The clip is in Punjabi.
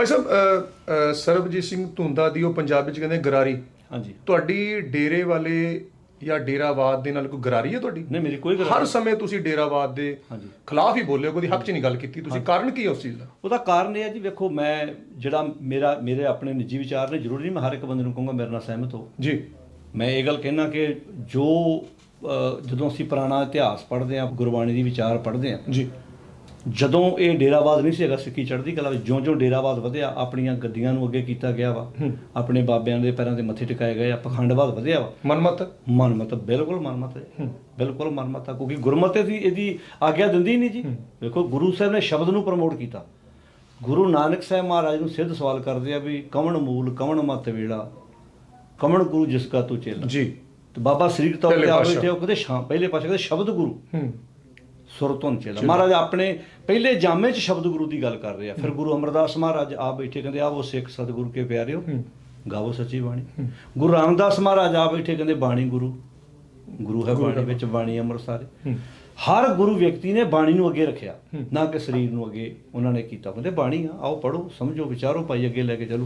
ਭਾਈ ਸਾਹਿਬ ਸਰਬਜੀਤ ਸਿੰਘ ਧੁੰਦਾ ਦੀ ਉਹ ਪੰਜਾਬੀ ਚ ਕਹਿੰਦੇ ਗਰਾਰੀ। ਹਾਂਜੀ। ਤੁਹਾਡੀ ਡੇਰੇ ਵਾਲੇ ਜਾਂ ਡੇਰਾਵਾਦ ਦੇ ਨਾਲ ਕੋਈ ਗਰਾਰੀ ਹੈ ਤੁਹਾਡੀ? ਨਹੀਂ ਮੇਰੀ ਕੋਈ ਗੱਲ ਹਰ ਸਮੇਂ ਤੁਸੀਂ ਡੇਰਾਵਾਦ ਦੇ ਖਿਲਾਫ ਹੀ ਬੋਲੇ ਕੋਈ ਹੱਕ 'ਚ ਨਹੀਂ ਗੱਲ ਕੀਤੀ ਤੁਸੀਂ। ਕਾਰਨ ਕੀ ਹੈ ਉਸ ਚੀਜ਼ ਦਾ? ਉਹਦਾ ਕਾਰਨ ਇਹ ਹੈ ਜੀ ਵੇਖੋ ਮੈਂ ਜਿਹੜਾ ਮੇਰਾ ਮੇਰੇ ਆਪਣੇ ਨਿੱਜੀ ਵਿਚਾਰ ਨੇ ਜ਼ਰੂਰੀ ਨਹੀਂ ਮੈਂ ਹਰ ਇੱਕ ਬੰਦੇ ਨੂੰ ਕਹੂੰਗਾ ਮੇਰੇ ਨਾਲ ਸਹਿਮਤ ਹੋ। ਜੀ। ਮੈਂ ਇਹ ਗੱਲ ਕਹਿਣਾ ਕਿ ਜੋ ਜਦੋਂ ਅਸੀਂ ਪੁਰਾਣਾ ਇਤਿਹਾਸ ਪੜ੍ਹਦੇ ਹਾਂ ਗੁਰਬਾਣੀ ਦੀ ਵਿਚਾਰ ਪੜ੍ਹਦੇ ਹਾਂ ਜੀ। ਜਦੋਂ ਇਹ ਡੇਰਾਵਾਦ ਨਹੀਂ ਸੀ ਹੈਗਾ ਸਿੱਖੀ ਚੜ੍ਹਦੀ ਕਲਾ ਵਿੱਚ ਜਿਉਂ-ਜਿਉਂ ਡੇਰਾਵਾਦ ਵਧਿਆ ਆਪਣੀਆਂ ਗੱਦੀਆਂ ਨੂੰ ਅੱਗੇ ਕੀਤਾ ਗਿਆ ਵਾ। ਆਪਣੇ ਬਾਬਿਆਂ ਦੇ ਪੈਰਾਂ ਤੇ ਮੱਥੇ ਟਿਕਾਏ ਗਏ ਆ ਪਖੰਡਵਾਦ ਵਧਿਆ ਵਾ। ਮਨਮਤ? ਮਨਮਤ ਬਿਲਕੁਲ ਮਨਮਤ ਬਿਲਕੁਲ ਮਨਮਤ ਆ ਕਿਉਂਕਿ ਗੁਰਮਤਿ ਇਹਦੀ ਇਹਦੀ ਆਗਿਆ ਦਿੰਦੀ ਨਹੀਂ ਜੀ। ਵੇਖੋ ਗੁਰੂ ਸਾਹਿਬ ਨੇ ਸ਼ਬਦ ਨੂੰ ਪ੍ਰਮੋਟ ਕੀਤਾ। ਗੁਰੂ ਨਾਨਕ ਸਾਹਿਬ ਮਹਾਰਾਜ ਨੂੰ ਸਿੱਧ ਸਵਾਲ ਕਰਦੇ ਆ ਵੀ ਕਵਣ ਮੂਲ ਕਵਣ ਮਤ ਵੇਲਾ ਕਵਣ ਗੁਰੂ ਜਿਸ ਕਾ ਤੂੰ ਚੇਲਾ? ਜੀ। ਤੇ ਬਾਬਾ ਸ੍ਰੀ ਤੌਰ ਪਹਿਲੇ ਤੇ ਆਪ ਪਾਤਸ਼ਾਹ। ਬੈਠੇ ਉਹ ਕਹਿੰਦੇ ਪਹਿਲੇ ਪਾਸੇ ਕਹਿੰਦੇ ਸ਼ਬਦ ਗੁਰੂ। ਹੂੰ ਸੁਰ ਧੁਨ ਚੇਲਾ ਮਹਾਰਾਜ ਆਪਣੇ ਪਹਿਲੇ ਜਾਮੇ 'ਚ ਸ਼ਬਦ ਗੁਰੂ ਦੀ ਗੱਲ ਕਰ ਰਹੇ ਆ। ਫਿਰ ਗੁਰੂ ਅਮਰਦਾਸ ਮਹਾਰਾਜ ਆਪ ਬੈਠੇ ਕਹਿੰਦੇ ਆਵੋ ਸਿੱਖ ਸਤਿਗੁਰੂ ਕੇ ਪਿਆਰਿਓ ਗਾਵੋ ਸੱਚੀ ਬਾਣੀ। ਗੁਰੂ ਰਾਮਦਾਸ ਮਹਾਰਾਜ ਆਪ ਬੈਠੇ ਕਹਿੰਦੇ ਬਾਣੀ ਗੁਰੂ। ਗੁਰੂ ਹੈ ਬਾਣੀ ਵਿੱਚ ਬਾਣੀ ਅੰਮ੍ਰਿਤ ਸਾਰੇ ਹਰ ਗੁਰੂ ਵਿਅਕਤੀ ਨੇ ਬਾਣੀ ਨੂੰ ਅੱਗੇ ਰੱਖਿਆ। ਨਾ ਕਿ ਸਰੀਰ ਨੂੰ ਅੱਗੇ ਉਹਨਾਂ ਨੇ ਕੀਤਾ। ਕਹਿੰਦੇ ਬਾਣੀ ਆ ਆਓ ਪੜੋ ਸਮਝੋ ਵਿਚਾਰੋ ਭਾਈ ਅੱਗੇ ਲੈ ਕੇ ਚਲੋ।